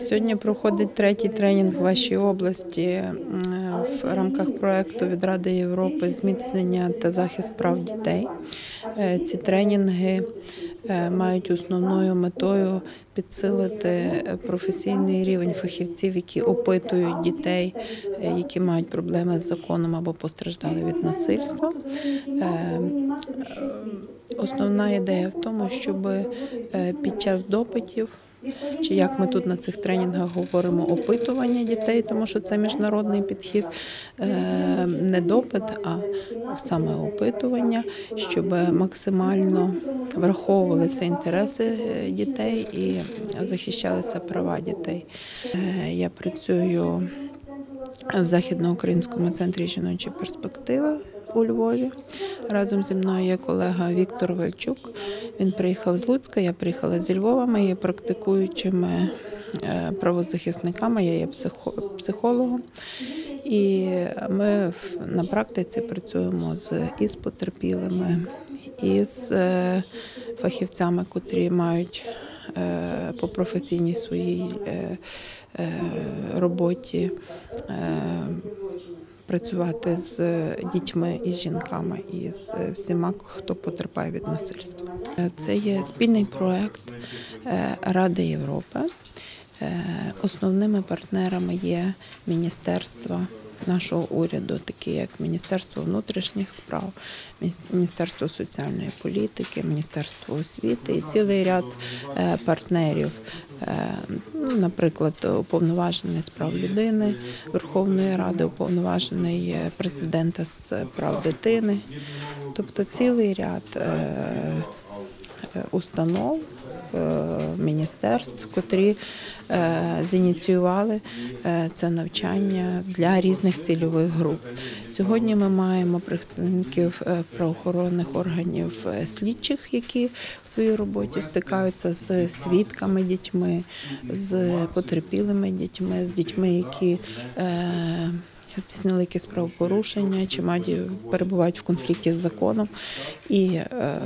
Сьогодні проходить третій тренінг в вашій області в рамках проекту від Ради Європи зміцнення та захист прав дітей. Е, Ці тренінги е, мають основною метою підсилити професійний рівень фахівців, які опитують дітей, які мають проблеми з законом або постраждали від насильства. Е, е, Основна ідея в тому, щоб е, під час допитів чи як ми тут на цих тренінгах говоримо, опитування дітей, тому що це міжнародний підхід, е, не допит, а саме опитування, щоб максимально враховувалися інтереси е, дітей і захищалися права дітей. Е, Я працюю в Західноукраїнському центрі жіночої перспективи у Львові. Разом зі мною є колега Віктор Вальчук. Він приїхав з Луцька, я приїхала зі Львова. Ми є практикуючими е, правозахисниками, я є психо- психологом. І ми на практиці працюємо з і з потерпілими, і з е, фахівцями, котрі мають по професійній своїй е, е, роботі е, працювати з дітьми і з жінками, і з всіма, хто потерпає від насильства. Е, Це є спільний проект е, Ради Європи. Е, Основними партнерами є міністерства нашого уряду, такі як Міністерство внутрішніх справ, Мініс- Міністерство соціальної політики, Міністерство освіти і цілий ряд е, партнерів. Е, ну, Наприклад, уповноважений з прав людини Верховної Ради, уповноважений президента з прав дитини, тобто цілий ряд е, установ, міністерств, котрі е, зініціювали е, це навчання для різних цільових груп. Сьогодні ми маємо представників е, правоохоронних органів е, слідчих, які в своїй роботі стикаються з свідками дітьми, з потерпілими дітьми, з дітьми, які е, здійснили якісь правопорушення чи мають перебувають в конфлікті з законом. І е,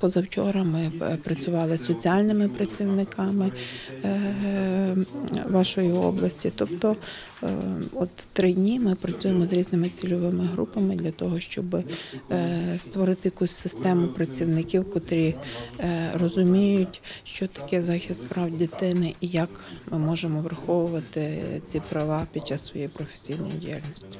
позавчора ми е, працювали з соціальними працівниками е, вашої області. Тобто, е, от три дні ми працюємо з різними цільовими групами для того, щоб е, створити якусь систему працівників, котрі е, розуміють, що таке захист прав дитини і як ми можемо враховувати ці права під час своєї професійної діяльності.